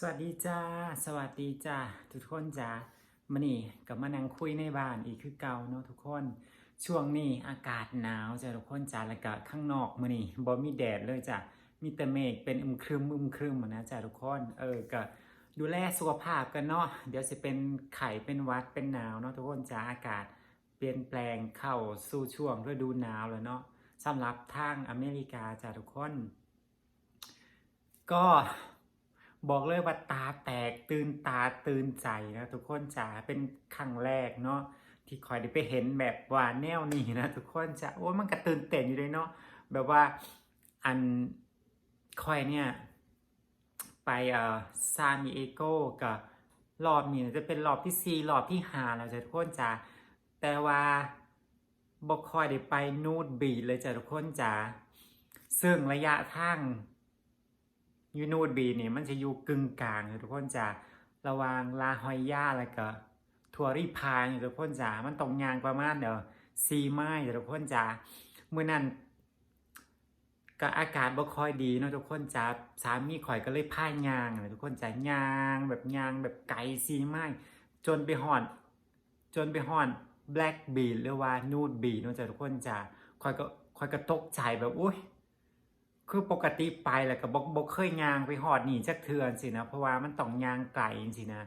สวัสดีจ้า สวัสดีจ้าทุกคนจ้ามานี่กับมานั่งคุยในบ้านอีกคือเก่าเนาะทุกคน ช่วงนี้อากาศหนาวจ้าทุกคนจ้าแล้วก็ข้างนอกมานี่บ่มีแดดเลยจ้ามีแต่เมฆเป็นอึมครึมอึมครึมอะนะจ้าทุกคนเออก็ดูแลสุขภาพกันเนาะเดี๋ยวจะเป็นไข้เป็นวัดเป็นหนาวเนาะทุกคนจ้าอากาศเปลี่ยนแปลงเข้าสู่ช่วงฤดูหนาวแล้วเนาะสำหรับทางอเมริกาจ้าทุกคน ก็ บอกเลยว่าตาแตกตื่นตาตื่นใจนะทุกคนจ๋าเป็นครั้งแรกเนาะที่คอยได้ไปเห็นแบบว่าแนวนี้นะทุกคนจ๋าโอ้มันก็ตื่นเต้นอยู่เลยเนาะแบบว่าอันคอยเนี่ยไปเอ่อซานดิเอโกกับรอบนี้จะเป็นรอบที่สี่รอบที่ห้าแล้วจ้ะทุกคนจ๋าแต่ว่าบอกคอยได้ไปนูดบีเลยจ้ะทุกคนจ๋าซึ่งระยะทาง ยูนูดบีเนี่ยมันจะอยู่กึ่งกลางทุกคนจ้าระว่างลาฮอยย่าแล้วก็ทัวริพายทุกคนจ้ามันตรงยางประมาณเดี๋ยวซีไม้ทุกคนจ้าเมื่อนั้นก็อากาศบ่ค่อยดีเนาะทุกคนจ้าสามีข่อยก็เลยพายยางทุกคนจ้ายางแบบยางแบบไกลซีไม้จนไปหอดจนไปหอดแบล็กบีหรือว่านูดบีเนาะจ้าทุกคนจ้าข่อยก็ข่อยก็ตกใจแบบอุ้ย คือปกติไปแล้วก็บกบกเคยยางไปหอดหนีจักเทือนสินะเพราะว่ามันต้องยางไกลสินะ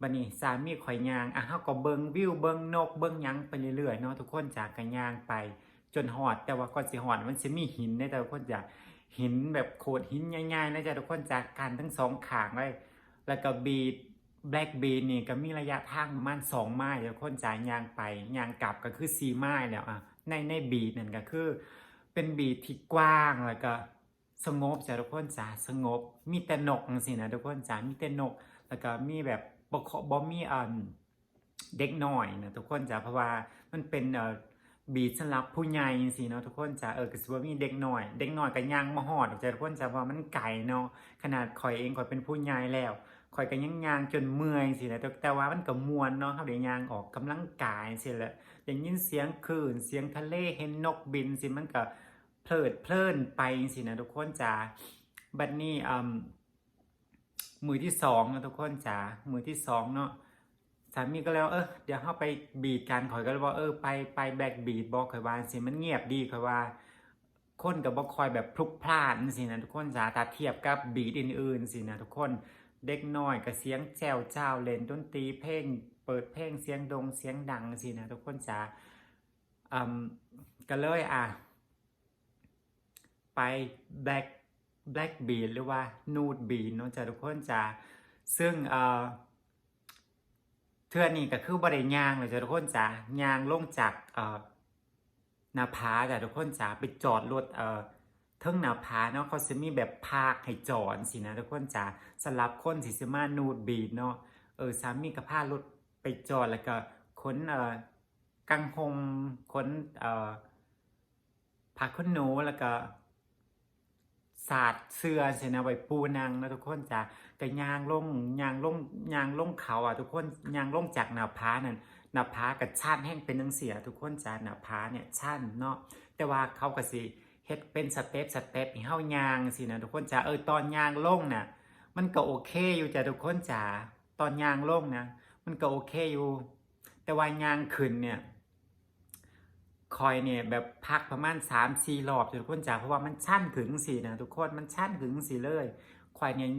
บัดนี้สามีข่อยยางอะเฮาก็เบิงวิวเบิงนกเบิงยังไปเรื่อยๆเนาะทุกคนจากกันยางไป จนหอดแต่ว่าก่อนสิหอดมันสิมีหินในแต่ทุกคนจะหินแบบโขดหินง่ายๆนะจ๊ะทุกคนจากกันทั้งสองขางเลยแล้วก็บีดแบล็กบีดนี่ก็มีระยะทางประมาณ2ไมล์ทุกคนจากยางไปยางกลับก็คือ4ไมล์แล้วอะในในบีดนั่นก็คือ เป็นบีที่กว้างแล้วก็สงบจ้ะทุกคนจ้าสงบ มีแต่นกจังซี่นะทุกคนจ้ามีแต่นก แล้วก็มีแบบบ่บ่มีอันเด็กหน้อยนะทุกคนจ้าเพราะว่ามันเป็นเอ่อบีสำหรับผู้ใหญ่จังซี่เนาะทุกคนจ้าเออก็สิว่ามีเด็กหน้อย เด็กหน้อยก็ย่างมาฮอดจ้ะทุกคนจ้าเพราะว่ามันไกลเนาะขนาดข่อยเองข่อยเป็นผู้ใหญ่แล้วข่อยก็ยังย่างจนเมื่อยจังซี่นะแต่ว่ามันก็มวนเนาะครับได้ย่างออกกำลังกายจังซี่แหละได้ยินเสียงคลื่นเสียงทะเลเห็นนกบินสิมันก็ เพลิดเพลินไปสินะทุกคนจ๋าบัดนี้อืมมือที่สองนะทุกคนจ๋ามือที่สองเนาะสามีก็แล้วเออเดี๋ยวเข้าไปบีดกันข่อยก็เลยว่าเออไปไปแบกบีดบอกข่อยว่าสิมันเงียบดีข่อยว่าคนกับบอกคอยแบบพลุกพล่านสินะทุกคนจ๋าถ้าเทียบกับบีดอื่นๆสินะทุกคนเด็กน้อยกับเสียงแจวเจ้าเล่นดนตรีเพลงเปิดเพลงเสียงดงเสียงดังสินะทุกคนจ๋าอืมก็เลยอะ ไป black black bean หรือว่า nude bean เนาะจ้ะทุกคนจ้ะซึ่งเอ่อเทื่อนี้ก็คือบริยางเลยจ้ะทุกคนจ้ะยางลงจากเอ่อหนาผาจ้ะทุกคนจ้ะไปจอดรถเอ่อเทิงหนาผาเนาะเขาจะมีแบบพาคให้จอดสินะทุกคนจ้ะสำหรับคนที่สิมา nude bean เนาะเออสามีก็พารถไปจอดแล้วก็ขนเอ่อกังหมขนเอ่อผ้าขนหนูแล้วก็ ศาสตร์เสื้อเสนาไว้ปูนางนะทุกคนจ้ะก็ยางลงยางลงยางลงเขาอะทุกคนยางลงจากหน้าผานั่นหน้าผากับชันแห้งเป็นนังเสีย ทุกคนจ้ะหน้าผาเนี่ยชันเนาะแต่ว่าเขาก็สิเฮ็ดเป็นสเต็ปสเต็ปให้เฮายางสินะทุกคนจ้ะเออตอนยางลงน่ะมันก็โอเคอยู่จ้ะทุกคนจ้ะตอนยางลงนะมันก็โอเคอยู่ แต่ว่ายางขึ้นเนี่ย คอยเนี่ยแบบพักประมาณ3ามสี่รอบทุกคนจ๋าเพราะว่ามันชั่นถึงสี่นะทุกคนมันชั่นถึงสี่เลยคอยเนี่ย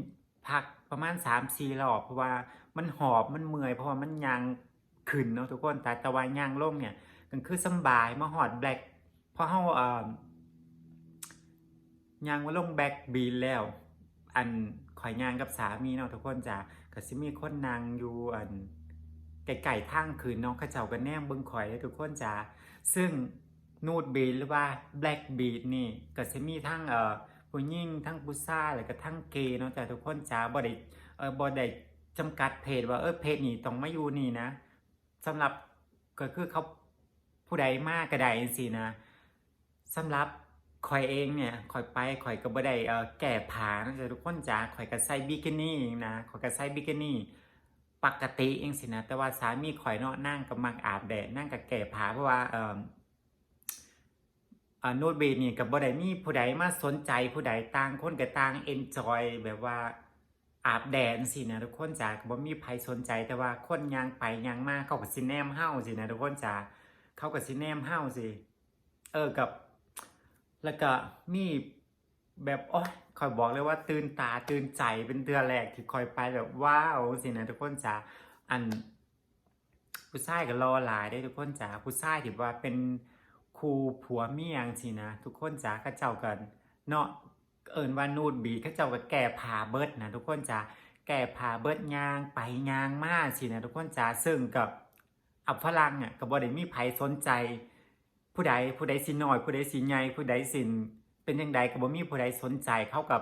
พักประมาณ3ามสี่รอบเพราะว่ามันหอบมันเมื่อยเพราะว่ามันยางขึ้นเนาะทุกคนแต่ตะวันยางลงเนี่ยก็คือสบายมาหอดแบล็กเพราะเฮาเอ่อยางมาลงแบล็กบีนแล้ว อันข่อยยางกับสามีเนาะทุกคนจ้ะก็สิมีคนนางอยู่อัน ไก่ๆทางคืนนาะเขาเจ้ากันแนมเบิ่งข่อยเลยทุกคนจ้ะซึ่งนูดบีดหรือว่าแบล็กบีดนี่ก็จะมีทั้งเอ่อผู้หญิงทั้งผู้ชายแล้วก็ทั้งเกย์เนาะแต่ทุกคนจ้าบ่ได้เอ่อบ่ได้จำกัดเพศว่าเออเพศนี้ต้องมาอยู่นี่นะสำหรับก็คือเขาผู้ใดมากก็ได้จังซี่นะสำหรับข่อยเองเนี่ยข่อยไปข่อยก็บ่ได้เอ่อแก่ผานะจ๊ะทุกคนจ้าข่อยก็ใส่บิกินี่นะข่อยก็ใส่บิกินี่ ปกติเองสินะแต่ว่าสามีข่อยเนาะนั่งกับมักอาบแดดนั่งกับแก่ผาเพราะว่าเอ่ออานูดบีนี่กับบ่ได้มีผู้ใดมาสนใจผู้ใดต่างคนก็ต่างเอนจอยแบบว่าอาบแดดสินะทุกคนจ๋ากบ่มีใครสนใจแต่ว่าคนยางไปยางมาเขาก็สิแนมเฮ้าสินะทุกคนจ๋าเขาก็สิแนมเฮ้าสิเออกับ แล้วก็มีแบบโอ้ย คอยบอกเลยว่าตื่นตาตื่นใจเป็นเดือนแรกที่คอยไปแบบว้าวสินะทุกคนจ๋าอันผู้ชายก็รอหลายได้ทุกคนจ๋าผู้ชายที่ว่าเป็นครูผัวเมียงสินะ ทุกคนจ๋าเข้าเจ้ากันเนาะเอิญว่านูดบีเข้าเจ้าก็แก่ผ่าเบิดนะทุกคนจ๋าแก่ผ่าเบิดยางไปยางมาสินะทุกคนจ๋าซึ่งกับอับฝรั่งอะก็บ่ได้มีไผสนใจ ผู้ใดผู้ใดสิน้อย ผู้ใดสิใหญ่ผู้ใดสิ เป็นยังไงก็บ่มีผู้ใดสนใจเข้ากับ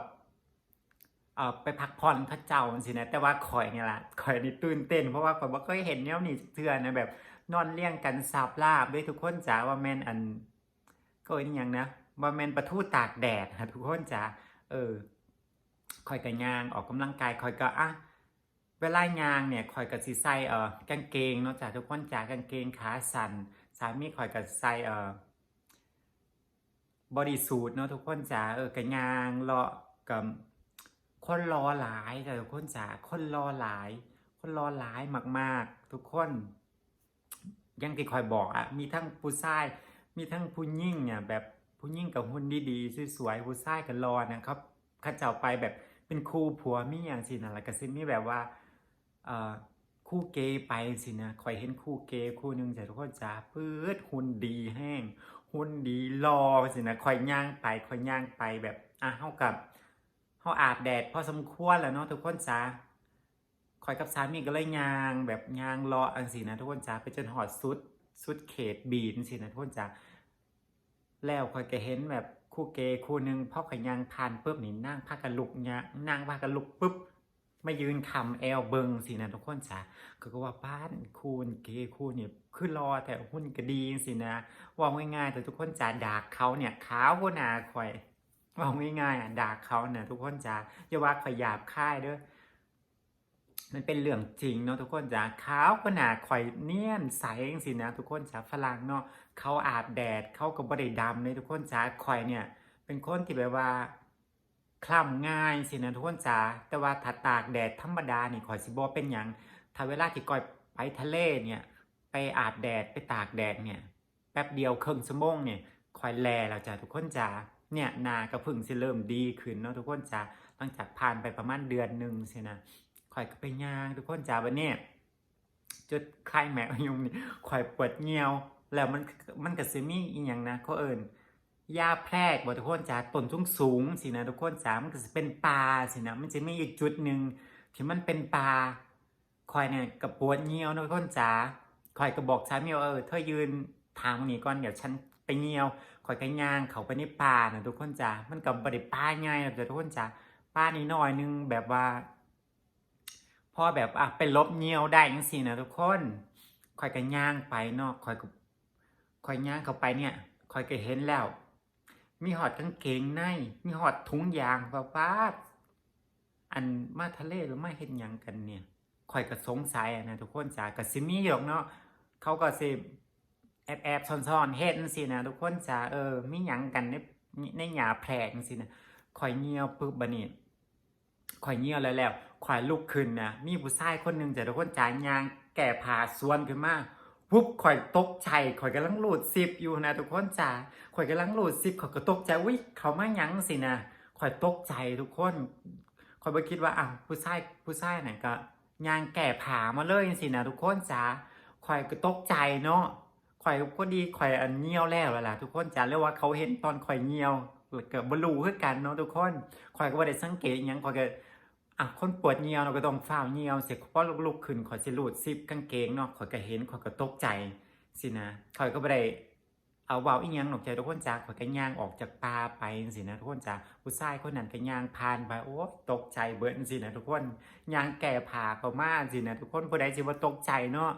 เอ่อไปพักผ่อนเข้าเจ้าสินะแต่ว่าข่อยเนี่ยละข่อยนี่ตื่นเต้นเพราะว่าข่อยบ่เคยเห็นแนวนี้เทื่อนะแบบ นอนเลี้ยงกันสาบลาบด้วยทุกคนจ๋าว่าแม่นอัน ก็อีกอย่างนะว่าแม่นประทูตากแดดฮะทุกคนจ๋าเออคอยกับยางออกกำลังกายคอยก็อะเวลายางเนี่ยคอยกับสีใส่เออกางเกงเนาะจ้ะทุกคนจ๋ากางเกงขาสั้นสามีคอยกับใส่เออ บอดีสูทเนาะทุกคนจ๋าเออกับยางเลาะกับคนรอหลายจ้ะทุกคนจ๋าคนรอหลาย คนรอหลายมาก ๆ ทุกคนยังที่คอยบอกอะมีทั้งผู้ชายมีทั้งผู้หญิงเนี่ยแบบผู้หญิงกับหุ่นดีๆสวยๆผู้ชายกับรอนะครับข้าเจ้าไปแบบเป็นคู่ผัวมีอย่างสินะแล้วก็ซิมีแบบว่าเอ่อคู่เกย์ไปสินะคอยเห็นคู่เกย์คู่หนึงแต่ทุกคนจ้าปื๊ดหุ่นดีแห้ง หุ่นดีรอสินะคอยย่างไปคอยย่างไปแบบอะเท่ากับเฮาอาบแดดพอสมควรแล้วเนาะทุกคนจ้าคอยกับสามีก็เลยยางแบบยางรออันสินะทุกคนจ้าไปจนหอดสุดสุดเขตบีนสินะทุกคนจ้าแล้วคอยก็เห็นแบบคู่เกย์คู่หนึ่งพ่อขอยยางผ่านปุ๊บนี่นั่งพากันลุกเนี่ยนั่งพากันลุกปุ๊บ มายืนคำแอลเบิงสินะทุกคนจ้าก็ก็ว่าป้านคูนเกคู่นี่ยคือรอแต่หุ่นก็ดีสินะว่าง่ายๆแต่ทุกคนจ้าดากเขาเนี่ยขาวกว่าหนาคอยว่าง่ายๆอะดากเขาเนี่ยทุกคนจ้าอย่าว่าขยาบค่ายเด้อมันเป็นเรื่องจริงเนาะทุกคนจ้าขาวก็หนาข่อยเนียนใสเองสินะทุกคนจ้าฝรั่งเนาะเขาอาบแดดเขาก็บ่ได้ดำเลยทุกคนจ้าข่อยเนี่ย เป็นคนที่แบบว่า คล้ำง่ายสินะทุกคนจ้าแต่ว่าถ้าตากแดดธรรมดานี่ข่อยสิบ่เป็นหยังถ้าเวลาที่ก่อยไปทะเลเนี่ยไปอาบแดดไปตากแดดเนี่ยแป๊บเดียวครึ่งชั่วโมงเนี่ยข่อยแลแล้วจ้าทุกคนจ้าเนี่ยนาก็เพึ่งสิเริ่มดีขึ้นเนาะทุกคนจ้าหลังจากผ่านไปประมาณเดือนหนึ่งสินะข่อยก็ไปย่างทุกคนจ้าวันนี้จุดคลายแมวยุงนี่ข่อยปวดเงียวแล้วมันมันก็ซิมีอีหยังนะเขาเอิญ ยาแพรกบ่ทุกคนจ้าต้นสูงสูงสินะทุกคนจามันก็จะเป็นปลาสินะมันจะมีอีกจุดหนึ่งที่มันเป็นปลาข่อยเนี่ยกับปวดเงียวนะทุกคนจ้าข่อยก็บอกสามีว่าเออเธอยืนทางนี้ก่อนเดี๋ยวฉันไปเงียวข่อยก็ย่างเขาไปในป่านะทุกคนจ้ามันกับบริป่าง่ายนะทุกคนจ้าป่านี้น้อยนึงแบบว่าพอแบบอะเป็นลบเงียวได้ยังสินะทุกคนคอยกันย่างไปเนาะคอยก็คอยย่างเขาไปเนี่ยคอยก็เห็นแล้ว มีหอดกางเกงใน มีหอดถุงยางป้าป้าอันมาทะเลหรือไม่เห็นยังกันเนี่ยคอยก็สงสัยอะนะทุกคนจ้าก็สิมีหยอกเนาะเขาก็สิแอบแอบซ่อนซ่อนๆเฮ็ดจังสินะทุกคนจ้าเออมีหยังกันในในหยาแพรกจังสินะคอยเงียวปุ๊บบัดนี้ข่อยเงียวแล้วแล้วข่อยลุกขึ้นนะมีผู้ชายคนหนึ่งจ้ะทุกคนจ่ายยางแก่ผ่าสวนขึ้นมา ปุ๊บข่อยตกใจข่อยกำลังหลุดซิปอยู่นะทุกคนจ๋าข่อยกำลังหลุดซิปข่อยก็ตกใจวิเขามายังสินะข่อยตกใจทุกคนข่อยไปคิดว่าอ้าวผู้ชายผู้ชายไหนก็ยางแก่ผามาเลยสินะทุกคนจ๋าข่อยก็ตกใจเนาะข่อยก็ดีข่อยอันเงี่ยวแล้วล่ะทุกคนจ๋าเรียกว่าเขาเห็นตอนข่อยเงี่ยวแล้วก็บลูคือกันเนาะทุกคนข่อยก็บ่ได้สังเกตยังข่อยก็ อะคนปวดเงียวเราก็ต้องฝ้าเงียวเสร็จพอลุกๆขึ้นขอยสิรูดซิปกางเกงเนาะขอยก็เห็นขอยก็ตกใจสินะขอยก็บ่ได้เอาเว้าอีหยังหนกใจทุกคนจ้าขอยก็ย่างออกจากป่าไปสินะทุกคนจ้าผู้ชายคนนั้นก็ย่างผ่านไปโอ้ตกใจเบิดสินะทุกคนย่างแก่ผ่าเขามาสินะทุกคนผู้ใดสิว่าตกใจเนาะ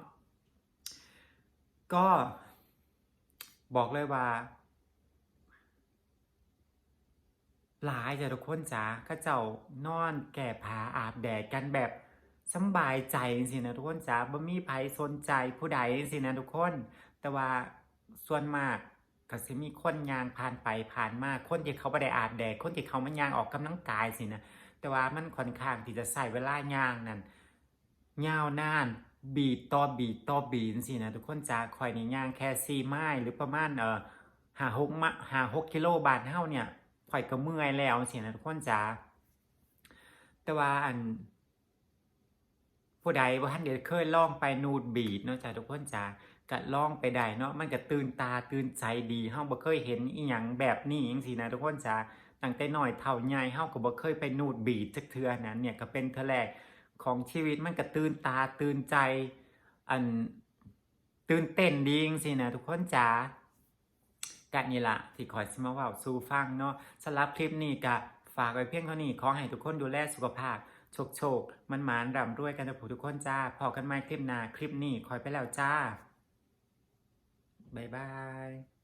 ก็บอกเลยว่า หลายจ้ะทุกคนจ้าข้าเจ้านอนแก่ผาอาบแดดกันแบบสบายใจสินะทุกคนจ้าบ่มีไผสนใจผู้ใดสินะทุกคน แต่ว่าส่วนมากก็สิมีคนยางผ่านไปผ่านมาคนที่เขาบ่ได้อาบแดดคนที่เขามันยางออกกำลังกายสินะแต่ว่ามันค่อนข้างที่จะใส่เวลายางนั่นยาวนานบีดต่อบีดต่อบีดสินะทุกคนจ้าคอยในย่างแค่สี่ไม้หรือประมาณเออหาหกมะหาหกกิโลบาทเท่าเนี่ย ข่อยก็เมื่อยแล้วสินะทุกคนจ้าแต่ว่าอัน ผู้ใดว่าท่านเดี๋ยวเคยลองไปนูดบีดเนาะจ้าทุกคนจ้าก็ลองไปได้เนาะมันก็ตื่นตาตื่นใจดีเฮาบ่เคยเห็นอีหยังแบบนี้จังซี่นะทุกคนจ้าตั้งแต่น้อยเท่าใหญ่เฮาก็บ่เคยไปนูดบีดจักเทื่อนั้นเนี่ยก็เป็นเทื่อแรกของชีวิตมันก็ตื่นตาตื่นใจ อันตื่นเต้นดีจังซี่นะทุกคนจ้า กะนี่ละที่ขอยสมาว่าสู้ฟังเนาะสำหรับคลิปนี้ก็ฝากไว้เพียงเท่านี้ขอให้ทุกคนดูแลสุขภาพ โชคโชคมันหมานร่ำรวยกันทุกผู้ทุกคนจ้า พอกันใหม่คลิปหน้าคลิปนี้คอยไปแล้วจ้า บ๊ายบาย